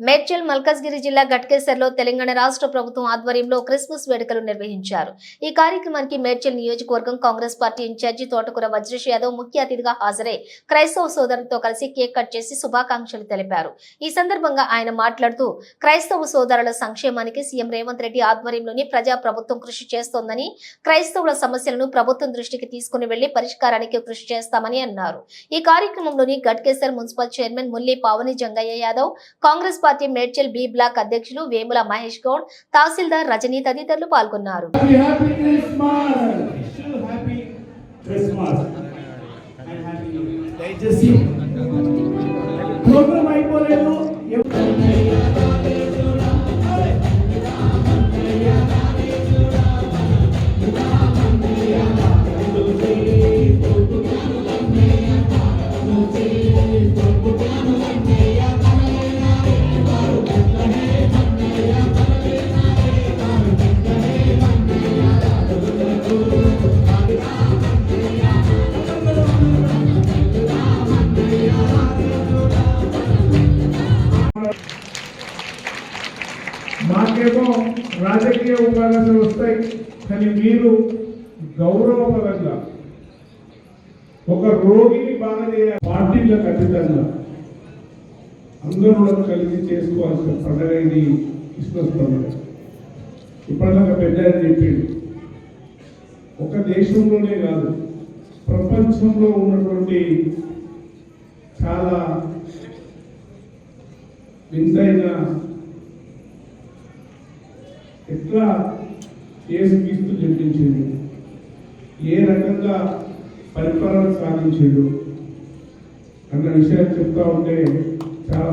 మేడ్చల్ మల్కాజ్గిరి జిల్లా గట్కేసర్లో తెలంగాణ రాష్ట్ర ప్రభుత్వం ఆధ్వర్యంలో క్రిస్మస్ వేడుకలు నిర్వహించారు. ఈ కార్యక్రమానికి మేడ్చల్ నియోజకవర్గం కాంగ్రెస్ పార్టీ ఇన్ఛార్జి తోటకూర వజ్రేష్ యాదవ్ ముఖ్య అతిథిగా హాజరై క్రైస్తవ సోదరులతో కలిసి కేక్ కట్ చేసి శుభాకాంక్షలు తెలిపారు. ఈ సందర్భంగా ఆయన మాట్లాడుతూ క్రైస్తవ సోదరుల సంక్షేమానికి సీఎం రేవంత్ రెడ్డి ఆధ్వర్యంలోని ప్రజా ప్రభుత్వం కృషి చేస్తోందని క్రైస్తవుల సమస్యలను ప్రభుత్వం దృష్టికి తీసుకుని వెళ్ళి పరిష్కారానికి కృషి చేస్తామని అన్నారు. ఈ కార్యక్రమంలోని Ghatkesar municipal chairman Mulli Pavani Jangaiah Yadav Congress party Medchal B block అధ్యక్షులు వేముల మహేష్ గౌడ్ తహసీల్దార్ రజనీ తదితరులు పాల్గొన్నారు. మాకేమో రాజకీయ ఉపాధులు వస్తాయి కానీ మీరు గౌరవపరంగా ఒక రోగిని బాగా చేయాలి. పార్టీలకు అతీతంగా అందరూ కలిసి చేసుకోవాల్సిన పండుగ ఇది క్రిస్మస్ పండుగ ఇప్పటిదాకా పెద్ద అని చెప్పిండు ఒక దేశంలోనే కాదు ప్రపంచంలో ఉన్నటువంటి చాలా వింతైన ఎట్లా ఏసుక్రీస్తు జపించింది? ఏ రకంగా పరిపాలన సాధించాడు? అన్న విషయాలు చెప్తా ఉంటే చాలా